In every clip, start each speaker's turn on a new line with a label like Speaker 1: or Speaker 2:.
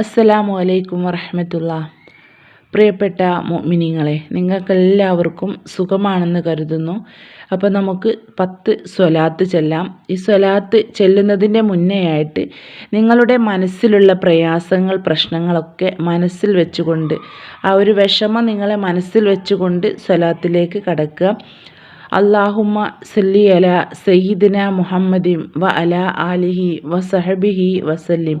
Speaker 1: അസ്സലാമു അലൈക്കും വറഹമത്തുള്ള. പ്രിയപ്പെട്ട മിനിങ്ങളെ നിങ്ങൾക്കെല്ലാവർക്കും സുഖമാണെന്ന് കരുതുന്നു. അപ്പോൾ നമുക്ക് പത്ത് സ്വലാത്ത് ചെല്ലാം. ഈ സ്വലാത്ത് ചെല്ലുന്നതിന്റെ മുന്നേ ആയിട്ട് നിങ്ങളുടെ മനസ്സിലുള്ള പ്രയാസങ്ങൾ പ്രശ്നങ്ങളൊക്കെ മനസ്സിൽ വെച്ചുകൊണ്ട് ആ ഒരു വിഷമം നിങ്ങളെ മനസ്സിൽ വെച്ചുകൊണ്ട് സ്വലാത്തിലേക്ക് കടക്കുക. അള്ളാഹുമ്മ സല്ലി അല സയ്യിദിന മുഹമ്മദിം വ അല ആലിഹി വസഹബിഹി വസല്ലിം.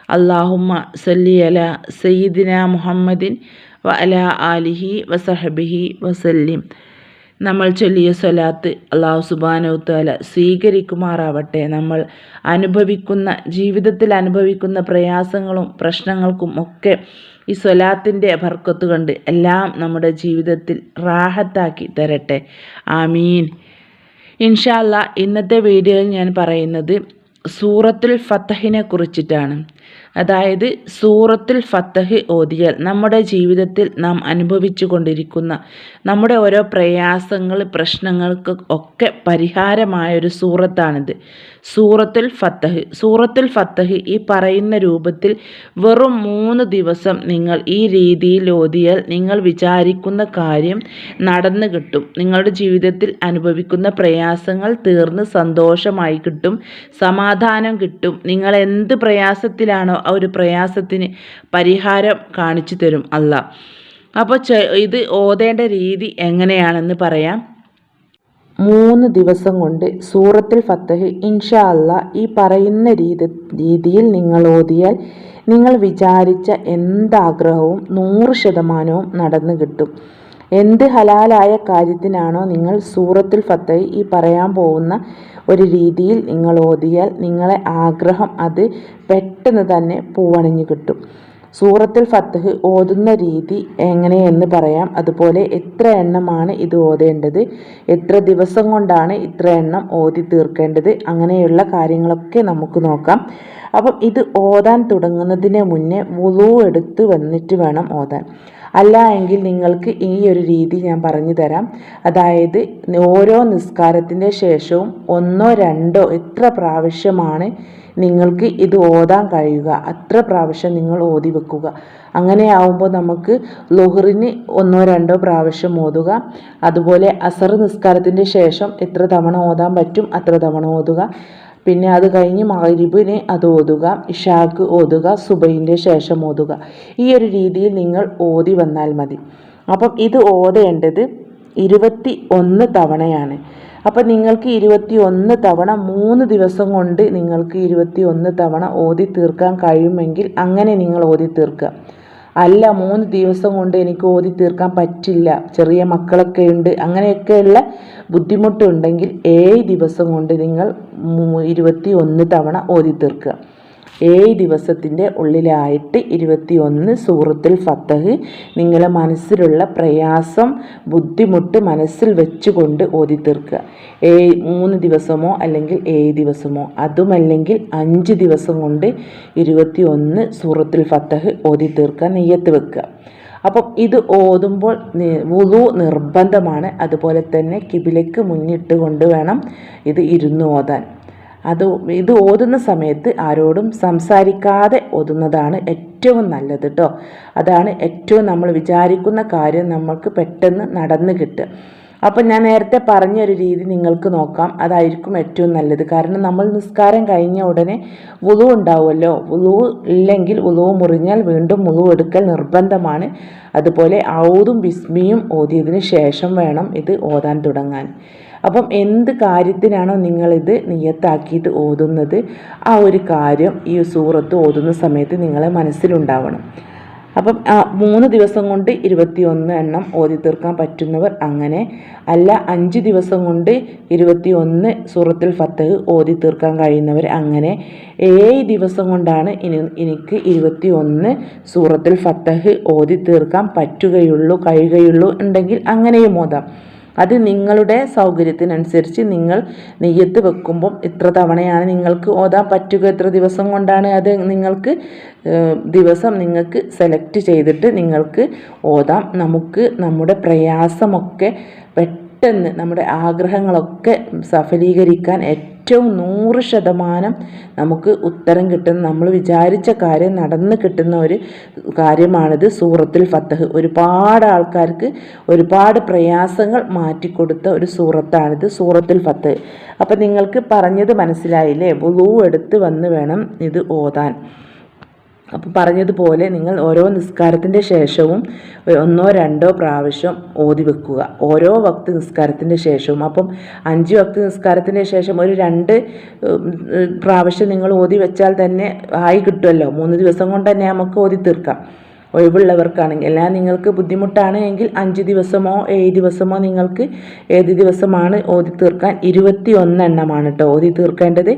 Speaker 1: അള്ളാഹുമ്മ സല്ലി അല സയ്യിദിന മുഹമ്മദിൻ വ അല ആലിഹി വസഹബിഹി വസല്ലിം. നമ്മൾ ചൊല്ലിയ സ്വലാത്ത് അള്ളാഹു സുബാനവുത്താല സ്വീകരിക്കുമാറാവട്ടെ. നമ്മൾ അനുഭവിക്കുന്ന ജീവിതത്തിൽ അനുഭവിക്കുന്ന പ്രയാസങ്ങളും പ്രശ്നങ്ങൾക്കും ഒക്കെ ഈ സ്വലാത്തിന്റെ ഭർക്കത്ത് കൊണ്ട് എല്ലാം നമ്മുടെ ജീവിതത്തിൽ റാഹത്താക്കി തരട്ടെ. ആമീൻ. ഇൻഷാല്ല ഇന്നത്തെ വീഡിയോയിൽ ഞാൻ പറയുന്നത് സൂറത്തുൽ ഫത്തഹിനെ കുറിച്ചിട്ടാണ്. അതായത് സൂറത്തുൽ ഫത്തഹ് ഓതിയാൽ നമ്മുടെ ജീവിതത്തിൽ നാം അനുഭവിച്ചു കൊണ്ടിരിക്കുന്ന നമ്മുടെ ഓരോ പ്രയാസങ്ങൾ പ്രശ്നങ്ങൾക്ക് ഒക്കെ പരിഹാരമായൊരു സൂറത്താണിത്. സൂറത്തുൽ ഫത്തഹ്. സൂറത്തുൽ ഫത്തഹ് ഈ പറയുന്ന രൂപത്തിൽ വെറും മൂന്ന് ദിവസം നിങ്ങൾ ഈ രീതിയിൽ ഓതിയാൽ നിങ്ങൾ വിചാരിക്കുന്ന കാര്യം നടന്നു കിട്ടും. നിങ്ങളുടെ ജീവിതത്തിൽ അനുഭവിക്കുന്ന പ്രയാസങ്ങൾ തീർന്ന് സന്തോഷമായി കിട്ടും. സമാധാനം കിട്ടും. നിങ്ങൾ എന്ത് പ്രയാസത്തിലാണോ ആ ഒരു പ്രയാസത്തിന് പരിഹാരം കാണിച്ചു തരും അല്ല. അപ്പോൾ ഇത് ഓതേണ്ട രീതി എങ്ങനെയാണെന്ന് പറയാം. മൂന്ന് ദിവസം കൊണ്ട് സൂറത്തിൽ ഫത്തഹ് ഇൻഷാ അല്ല ഈ പറയുന്ന രീതി രീതിയിൽ നിങ്ങൾ ഓതിയാൽ നിങ്ങൾ വിചാരിച്ച എന്താഗ്രഹവും നൂറ് ശതമാനവും നടന്നു കിട്ടും. എന്ത് ഹലാലായ കാര്യത്തിനാണോ നിങ്ങൾ സൂറത്തുൽ ഫത്തഹ് ഈ പറയാൻ പോകുന്ന ഒരു രീതിയിൽ നിങ്ങൾ ഓതിയാൽ നിങ്ങളെ ആഗ്രഹം അത് പെട്ടെന്ന് തന്നെ പൂവണിഞ്ഞു കിട്ടും. സൂറത്തുൽ ഫത്തഹ് ഓതുന്ന രീതി എങ്ങനെയെന്ന് പറയാം? അതുപോലെ എത്ര എണ്ണമാണ് ഇത് ഓതേണ്ടത്? എത്ര ദിവസം കൊണ്ടാണ് ഇത്ര എണ്ണം ഓതി തീർക്കേണ്ടത്? അങ്ങനെയുള്ള കാര്യങ്ങളൊക്കെ നമുക്ക് നോക്കാം. അപ്പം ഇത് ഓതാൻ തുടങ്ങുന്നതിന് മുന്നേ വുളു എടുത്ത് വന്നിട്ട് വേണം ഓതാൻ. അല്ല എങ്കിൽ നിങ്ങൾക്ക് ഈ ഒരു രീതി ഞാൻ പറഞ്ഞു തരാം. അതായത് ഓരോ നിസ്കാരത്തിന്റെ ശേഷവും ഒന്നോ രണ്ടോ എത്ര പ്രാവശ്യമാണ് നിങ്ങൾക്ക് ഇത് ഓതാൻ കഴിയുക? അത്ര പ്രാവശ്യം നിങ്ങൾ ഓതി വെക്കുക. അങ്ങനെ ആവുമ്പോൾ നമുക്ക് ലുഹറിന് ഒന്നോ രണ്ടോ പ്രാവശ്യം ഓതുക. അതുപോലെ അസർ നിസ്കാരത്തിന്റെ ശേഷം എത്ര തവണ ഓതാൻ പറ്റും? അത്ര തവണ ഓതുക. പിന്നെ അത് കഴിഞ്ഞ് മഹരിബിനെ അത് ഓതുക ഇഷാക്ക് ഓതുക സുബൈന്റെ ശേഷം ഓതുക. ഈ ഒരു രീതിയിൽ നിങ്ങൾ ഓതി വന്നാൽ മതി. അപ്പം ഇത് ഓതേണ്ടത് ഇരുപത്തി ഒന്ന് തവണയാണ്. അപ്പം നിങ്ങൾക്ക് ഇരുപത്തി ഒന്ന് തവണ മൂന്ന് ദിവസം കൊണ്ട് നിങ്ങൾക്ക് ഇരുപത്തി ഒന്ന് തവണ ഓതി തീർക്കാൻ കഴിയുമെങ്കിൽ അങ്ങനെ നിങ്ങൾ ഓതി തീർക്കുക. അല്ല മൂന്ന് ദിവസം കൊണ്ട് എനിക്ക് ഓതി തീർക്കാൻ പറ്റില്ല. ചെറിയ മക്കളൊക്കെ ഉണ്ട്. അങ്ങനെയൊക്കെയുള്ള ബുദ്ധിമുട്ടുണ്ടെങ്കിൽ ഏഴ് ദിവസം കൊണ്ട് നിങ്ങൾ ഇരുപത്തി ഒന്ന് തവണ ഓതി തീർക്കുക. ഏഴ് ദിവസത്തിന്റെ ഉള്ളിലായിട്ട് ഇരുപത്തി ഒന്ന് സൂറത്തുൽ ഫത്തഹ്. നിങ്ങളെ മനസ്സിലുള്ള പ്രയാസം ബുദ്ധിമുട്ട് മനസ്സിൽ വെച്ചുകൊണ്ട് ഓതി തീർക്കുക ഏഴ് മൂന്ന് ദിവസമോ അല്ലെങ്കിൽ ഏഴ് ദിവസമോ. അതുമല്ലെങ്കിൽ അഞ്ച് ദിവസം കൊണ്ട് ഇരുപത്തി ഒന്ന് സൂറത്തുൽ ഫത്തഹ് ഓതി തീർക്കുക നെയ്യത്ത് വെക്കുക. അപ്പം ഇത് ഓതുമ്പോൾ വുളു നിർബന്ധമാണ്. അതുപോലെ തന്നെ കിബിലയ്ക്ക് മുന്നിട്ട് കൊണ്ട് വേണം ഇത് ഇരുന്ന് ഓതാൻ. അത് ഇത് ഓതുന്ന സമയത്ത് ആരോടും സംസാരിക്കാതെ ഓതുന്നതാണ് ഏറ്റവും നല്ലത് കേട്ടോ അതാണ് ഏറ്റവും നമ്മൾ വിചാരിക്കുന്ന കാര്യം നമ്മൾക്ക് പെട്ടെന്ന് നടന്നു കിട്ടുക. അപ്പം ഞാൻ നേരത്തെ പറഞ്ഞൊരു രീതി നിങ്ങൾക്ക് നോക്കാം. അതായിരിക്കും ഏറ്റവും നല്ലത്. കാരണം നമ്മൾ നിസ്കാരം കഴിഞ്ഞ ഉടനെ വുളു ഉണ്ടാവുമല്ലോ. വുളു ഇല്ലെങ്കിൽ വുളു മുറിഞ്ഞാൽ വീണ്ടും വുളു എടുക്കൽ നിർബന്ധമാണ്. അതുപോലെ ഔതും ബിസ്മിയും ഓതിയതിന് ശേഷം വേണം ഇത് ഓതാൻ തുടങ്ങാൻ. അപ്പം എന്ത് കാര്യത്തിനാണോ നിങ്ങളിത് നിയത്താക്കിയിട്ട് ഓതുന്നത്? ആ ഒരു കാര്യം ഈ സൂറത്ത് ഓതുന്ന സമയത്ത് നിങ്ങളെ മനസ്സിലുണ്ടാവണം. അപ്പം മൂന്ന് ദിവസം കൊണ്ട് ഇരുപത്തിയൊന്ന് എണ്ണം ഓതി തീർക്കാൻ പറ്റുന്നവർ അങ്ങനെ അല്ല അഞ്ച് ദിവസം കൊണ്ട് ഇരുപത്തിയൊന്ന് സൂറത്തുൽ ഫത്തഹ് ഓതി തീർക്കാൻ കഴിയുന്നവർ അങ്ങനെ ഏഴ് ദിവസം കൊണ്ടാണ് ഇനി എനിക്ക് ഇരുപത്തി ഒന്ന് സൂറത്തുൽ ഫത്തഹ് ഓതി തീർക്കാൻ പറ്റുകയുള്ളൂ കഴിയുകയുള്ളൂ ഉണ്ടെങ്കിൽ അങ്ങനെയും ഓതാം. അത് നിങ്ങളുടെ സൗകര്യത്തിനനുസരിച്ച് നിങ്ങൾ നെയ്യത്ത് വെക്കുമ്പം ഇത്ര തവണയാണ് നിങ്ങൾക്ക് ഓതാൻ പറ്റുക എത്ര ദിവസം കൊണ്ടാണ് അത് നിങ്ങൾക്ക് ദിവസം നിങ്ങൾക്ക് സെലക്ട് ചെയ്തിട്ട് നിങ്ങൾക്ക് ഓതാം. നമുക്ക് നമ്മുടെ പ്രയാസമൊക്കെ പെട്ടെന്ന് നമ്മുടെ ആഗ്രഹങ്ങളൊക്കെ സഫലീകരിക്കാൻ ഏറ്റവും നൂറ് ശതമാനം നമുക്ക് ഉത്തരം കിട്ടുന്ന നമ്മൾ വിചാരിച്ച കാര്യം നടന്ന് കിട്ടുന്ന ഒരു കാര്യമാണിത്. സൂറത്തുൽ ഫത്തഹ്. ഒരുപാട് ആൾക്കാർക്ക് ഒരുപാട് പ്രയാസങ്ങൾ മാറ്റിക്കൊടുത്ത ഒരു സൂറത്താണിത് സൂറത്തുൽ ഫത്തഹ്. അപ്പം നിങ്ങൾക്ക് പറഞ്ഞത് മനസ്സിലായില്ലേ? വുളു എടുത്ത് വന്ന് വേണം ഇത് ഓതാൻ. അപ്പോൾ പറഞ്ഞതുപോലെ നിങ്ങൾ ഓരോ നിസ്കാരത്തിന്റെ ശേഷവും ഒന്നോ രണ്ടോ പ്രാവശ്യം ഓതി വെക്കുക. ഓരോ വക്ത് നിസ്കാരത്തിന്റെ ശേഷവും. അപ്പം അഞ്ച് വക്ത് നിസ്കാരത്തിന്റെ ശേഷം ഒരു രണ്ട് പ്രാവശ്യം നിങ്ങൾ ഓതി വെച്ചാൽ തന്നെ ആയി കിട്ടുമല്ലോ. മൂന്ന് ദിവസം കൊണ്ട് തന്നെ നമുക്ക് ഓതി തീർക്കാം. ഒഴിവുള്ളവർക്കാണെങ്കിൽ. അല്ല നിങ്ങൾക്ക് ബുദ്ധിമുട്ടാണ് എങ്കിൽ അഞ്ച് ദിവസമോ ഏഴ് ദിവസമോ നിങ്ങൾക്ക് ഏത് ദിവസമാണ് ഓതി തീർക്കാൻ? ഇരുപത്തി ഒന്നെണ്ണമാണ് കേട്ടോ ഓതി തീർക്കേണ്ടത്.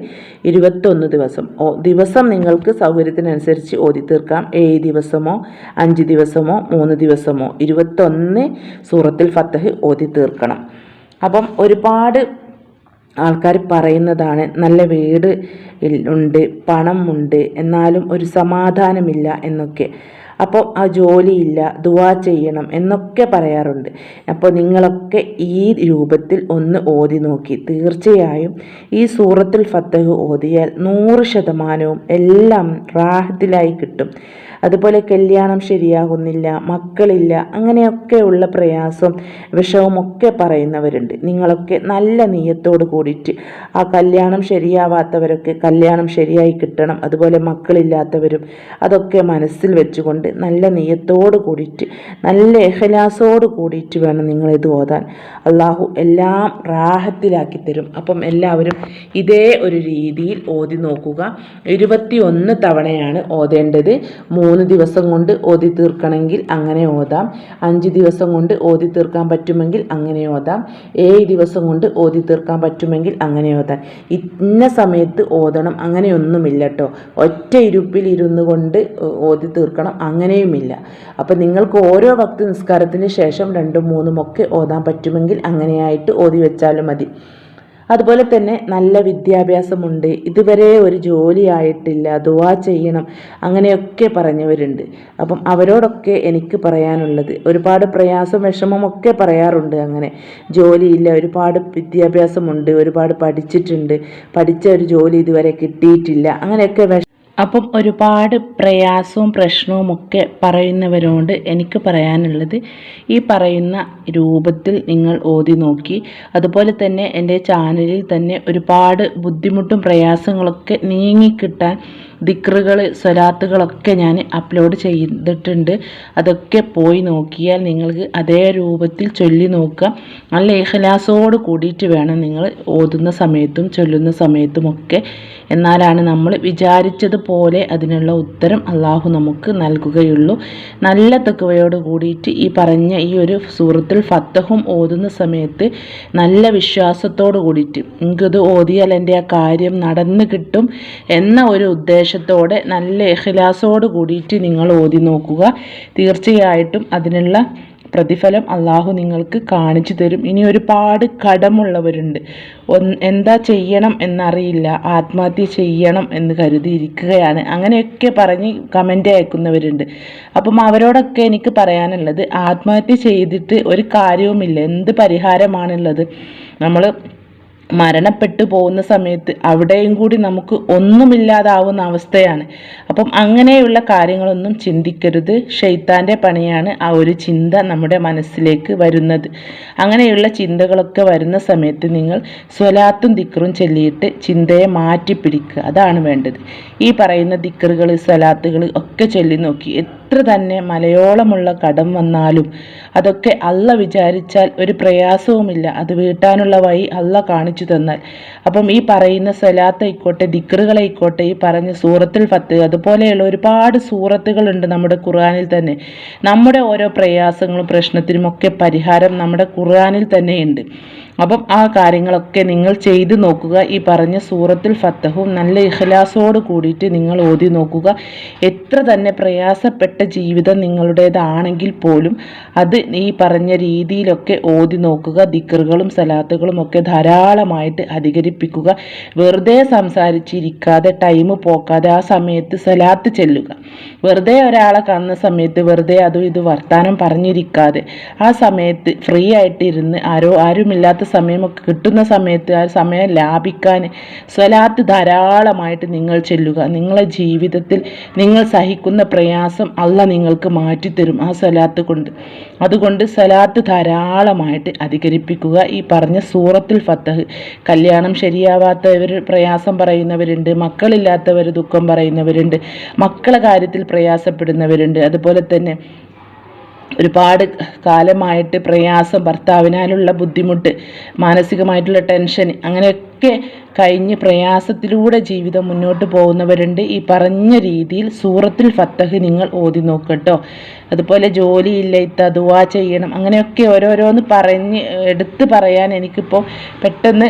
Speaker 1: ഇരുപത്തൊന്ന് ദിവസം. ഓ ദിവസം നിങ്ങൾക്ക് സൗകര്യത്തിനനുസരിച്ച് ഓതി തീർക്കാം. ഏഴ് ദിവസമോ അഞ്ച് ദിവസമോ മൂന്ന് ദിവസമോ. ഇരുപത്തൊന്ന് സൂറത്തിൽ ഫത്തഹ് ഓതി തീർക്കണം. അപ്പം ഒരുപാട് ആൾക്കാർ പറയുന്നതാണ് നല്ല വീട് ഉണ്ട് പണം ഉണ്ട് എന്നാലും ഒരു സമാധാനമില്ല എന്നൊക്കെ. അപ്പോൾ ആ ജോലിയില്ല ദുവാ ചെയ്യണം എന്നൊക്കെ പറയാറുണ്ട്. അപ്പോൾ നിങ്ങളൊക്കെ ഈ രൂപത്തിൽ ഒന്ന് ഓതി നോക്കി. തീർച്ചയായും ഈ സൂറത്തുൽ ഫത്തഹ് ഓതിയാൽ നൂറ് ശതമാനവും എല്ലാം റാഹത്തിലായി കിട്ടും. അതുപോലെ കല്യാണം ശരിയാകുന്നില്ല മക്കളില്ല അങ്ങനെയൊക്കെയുള്ള പ്രയാസം വിഷവുമൊക്കെ പറയുന്നവരുണ്ട്. നിങ്ങളൊക്കെ നല്ല നീയത്തോട് കൂടിയിട്ട് ആ കല്യാണം ശരിയാവാത്തവരൊക്കെ കല്യാണം ശരിയായി കിട്ടണം അതുപോലെ മക്കളില്ലാത്തവരും അതൊക്കെ മനസ്സിൽ വെച്ചുകൊണ്ട് നല്ല നീയത്തോട് കൂടിയിട്ട് നല്ല എഹലാസോട് കൂടിയിട്ട് വേണം നിങ്ങളിത് ഓതാൻ. അള്ളാഹു എല്ലാം റാഹത്തിലാക്കി തരും. അപ്പം എല്ലാവരും ഇതേ ഒരു രീതിയിൽ ഓതി നോക്കുക. ഇരുപത്തി ഒന്ന് തവണയാണ് ഓതേണ്ടത്. മൂന്ന് മൂന്ന് ദിവസം കൊണ്ട് ഓതി തീർക്കണമെങ്കിൽ അങ്ങനെ ഓതാം. അഞ്ച് ദിവസം കൊണ്ട് ഓതി തീർക്കാൻ പറ്റുമെങ്കിൽ അങ്ങനെ ഓതാം. ഏഴ് ദിവസം കൊണ്ട് ഓതി തീർക്കാൻ പറ്റുമെങ്കിൽ അങ്ങനെ ഓതാം. ഇന്ന സമയത്ത് ഓതണം അങ്ങനെയൊന്നുമില്ല കേട്ടോ. ഒറ്റ ഇരുപ്പിൽ ഇരുന്ന് കൊണ്ട് ഓതി തീർക്കണം അങ്ങനെയുമില്ല. അപ്പം നിങ്ങൾക്ക് ഓരോ ഭക്തി നിസ്കാരത്തിന് ശേഷം രണ്ടും മൂന്നും ഒക്കെ ഓതാൻ പറ്റുമെങ്കിൽ അങ്ങനെയായിട്ട് ഓതി വെച്ചാലും മതി. അതുപോലെ തന്നെ നല്ല വിദ്യാഭ്യാസമുണ്ട്. ഇതുവരെ ഒരു ജോലിയായിട്ടില്ല. ദുവാ ചെയ്യണം. അങ്ങനെയൊക്കെ പറഞ്ഞവരുണ്ട്. അപ്പം അവരോടൊക്കെ എനിക്ക് പറയാനുള്ളത്. ഒരുപാട് പ്രയാസം വിഷമമൊക്കെ പറയാറുണ്ട് അങ്ങനെ. ജോലിയില്ല. ഒരുപാട് വിദ്യാഭ്യാസമുണ്ട്. ഒരുപാട് പഠിച്ചിട്ടുണ്ട്. പഠിച്ച ഒരു ജോലി ഇതുവരെ കിട്ടിയിട്ടില്ല. അങ്ങനെയൊക്കെ അപ്പം ഒരുപാട് പ്രയാസവും പ്രശ്നവും ഒക്കെ പറയുന്നവരോട് എനിക്ക് പറയാനുള്ളത് ഈ പറയുന്ന രൂപത്തിൽ നിങ്ങൾ ഓതി നോക്കി. അതുപോലെ തന്നെ എന്റെ ചാനലിൽ തന്നെ ഒരുപാട് ബുദ്ധിമുട്ടും പ്രയാസങ്ങളൊക്കെ നീങ്ങിക്കിട്ടാൻ ദിക്റുകൾ സ്വലാത്തുകളൊക്കെ ഞാൻ അപ്ലോഡ് ചെയ്തിട്ടുണ്ട്. അതൊക്കെ പോയി നോക്കിയാൽ നിങ്ങൾക്ക് അതേ രൂപത്തിൽ ചൊല്ലി നോക്കാം. നല്ല ഏഹലാസോട് കൂടിയിട്ട് വേണം നിങ്ങൾ ഓതുന്ന സമയത്തും ചൊല്ലുന്ന സമയത്തുമൊക്കെ എന്നാലാണ് നമ്മൾ വിചാരിച്ചതുപോലെ അതിനുള്ള ഉത്തരം അള്ളാഹു നമുക്ക് നൽകുകയുള്ളൂ. നല്ല തെക്കുവയോട് കൂടിയിട്ട് ഈ പറഞ്ഞ ഈ ഒരു സൂറത്തിൽ ഫത്തഹും ഓതുന്ന സമയത്ത് നല്ല വിശ്വാസത്തോട് കൂടിയിട്ട് എനിക്കത് ഓതിയാൽ എന്റെ ആ കാര്യം നടന്നു കിട്ടും എന്ന ഒരു ഉദ്ദേശത്തോടെ നല്ല എഹ്ലാസോട് കൂടിയിട്ട് നിങ്ങൾ ഓതി നോക്കുക. തീർച്ചയായിട്ടും അതിനുള്ള പ്രതിഫലം അള്ളാഹു നിങ്ങൾക്ക് കാണിച്ചു തരും. ഇനി ഒരുപാട് കടമുള്ളവരുണ്ട്. എന്താ ചെയ്യണം എന്നറിയില്ല. ആത്മഹത്യ ചെയ്യണം എന്ന് കരുതിയിരിക്കുകയാണ്. അങ്ങനെയൊക്കെ പറഞ്ഞ് കമന്റ് അയക്കുന്നവരുണ്ട്. അപ്പം അവരോടൊക്കെ എനിക്ക് പറയാനുള്ളത് ആത്മഹത്യ ചെയ്തിട്ട് ഒരു കാര്യവുമില്ല. എന്ത് പരിഹാരമാണുള്ളത്? നമ്മൾ മരണപ്പെട്ടു പോകുന്ന സമയത്ത് അവിടെയും കൂടി നമുക്ക് ഒന്നുമില്ലാതാവുന്ന അവസ്ഥയാണ്. അപ്പം അങ്ങനെയുള്ള കാര്യങ്ങളൊന്നും ചിന്തിക്കരുത്. ഷെയ്ത്താന്റെ പണിയാണ് ആ ഒരു ചിന്ത നമ്മുടെ മനസ്സിലേക്ക് വരുന്നത്. അങ്ങനെയുള്ള ചിന്തകളൊക്കെ വരുന്ന സമയത്ത് നിങ്ങൾ സ്വലാത്തും ദിക്കറും ചൊല്ലിയിട്ട് ചിന്തയെ മാറ്റിപ്പിടിക്കുക. അതാണ് വേണ്ടത്. ഈ പറയുന്ന ദിക്കറുകൾ സ്വലാത്തുകൾ ഒക്കെ ചൊല്ലി നോക്കി. എത്ര തന്നെ മലയോളമുള്ള കടം വന്നാലും അതൊക്കെ അല്ല വിചാരിച്ചാൽ ഒരു പ്രയാസവുമില്ല. അത് വീട്ടാനുള്ള വഴി അല്ല കാണിച്ചു തന്നാൽ. അപ്പം ഈ പറയുന്ന സലാത്തായിക്കോട്ടെ ദിക്കറുകളായിക്കോട്ടെ ഈ പറഞ്ഞ സൂറത്തിൽ ഫത്ത് അതുപോലെയുള്ള ഒരുപാട് സൂറത്തുകളുണ്ട് നമ്മുടെ ഖുർആാനിൽ തന്നെ. നമ്മുടെ ഓരോ പ്രയാസങ്ങളും പ്രശ്നത്തിനും ഒക്കെ പരിഹാരം നമ്മുടെ ഖുർആാനിൽ തന്നെയുണ്ട്. അപ്പം ആ കാര്യങ്ങളൊക്കെ നിങ്ങൾ ചെയ്തു നോക്കുക. ഈ പറഞ്ഞ സൂറത്തുൽ ഫത്തഹും നല്ല ഇഖലാസോട് കൂടിയിട്ട് നിങ്ങൾ ഓതി നോക്കുക. എത്ര തന്നെ പ്രയാസപ്പെട്ട ജീവിതം നിങ്ങളുടേതാണെങ്കിൽ പോലും അത് ഈ പറഞ്ഞ രീതിയിലൊക്കെ ഓതി നോക്കുക. ദിക്കറുകളും സലാത്തുകളും ഒക്കെ ധാരാളമായിട്ട് അധികരിപ്പിക്കുക. വെറുതെ സംസാരിച്ചിരിക്കാതെ ടൈം പോക്കാതെ ആ സമയത്ത് സലാത്ത് ചെല്ലുക. വെറുതെ ഒരാളെ കാണുന്ന സമയത്ത് വെറുതെ അതും ഇത് വർത്താനം പറഞ്ഞിരിക്കാതെ ആ സമയത്ത് ഫ്രീ ആയിട്ടിരുന്ന് ആരോ ആരുമില്ലാത്ത സമയമൊക്കെ കിട്ടുന്ന സമയത്ത് ആ സമയം ലാഭിക്കാൻ സ്വലാത്ത് ധാരാളമായിട്ട് നിങ്ങൾ ചെല്ലുക. നിങ്ങളെ ജീവിതത്തിൽ നിങ്ങൾ സഹിക്കുന്ന പ്രയാസം അല്ല നിങ്ങൾക്ക് മാറ്റിത്തരും ആ സ്വലാത്ത് കൊണ്ട്. അതുകൊണ്ട് സ്വലാത്ത് ധാരാളമായിട്ട് അധികരിപ്പിക്കുക. ഈ പറഞ്ഞ സൂറത്തിൽ ഫത്തഹ് കല്യാണം ശരിയാവാത്തവർ പ്രയാസം പറയുന്നവരുണ്ട് മക്കളില്ലാത്തവർ ദുഃഖം പറയുന്നവരുണ്ട് മക്കളെ കാര്യത്തിൽ പ്രയാസപ്പെടുന്നവരുണ്ട്. അതുപോലെ തന്നെ ഒരുപാട് കാലമായിട്ട് പ്രയാസം ഭർത്താവിനാലുള്ള ബുദ്ധിമുട്ട് മാനസികമായിട്ടുള്ള ടെൻഷൻ അങ്ങനെയൊക്കെ കഴിഞ്ഞ് പ്രയാസത്തിലൂടെ ജീവിതം മുന്നോട്ട് പോകുന്നവരുണ്ട്. ഈ പറഞ്ഞ രീതിയിൽ സൂറത്തിൽ ഫത്തഹ് നിങ്ങൾ ഓതി നോക്കട്ടോ. അതുപോലെ ജോലിയില്ല ഇത്ത ദുവാ ചെയ്യണം അങ്ങനെയൊക്കെ ഓരോരോന്ന് പറഞ്ഞ് എടുത്ത് പറയാൻ എനിക്കിപ്പോൾ പെട്ടെന്ന്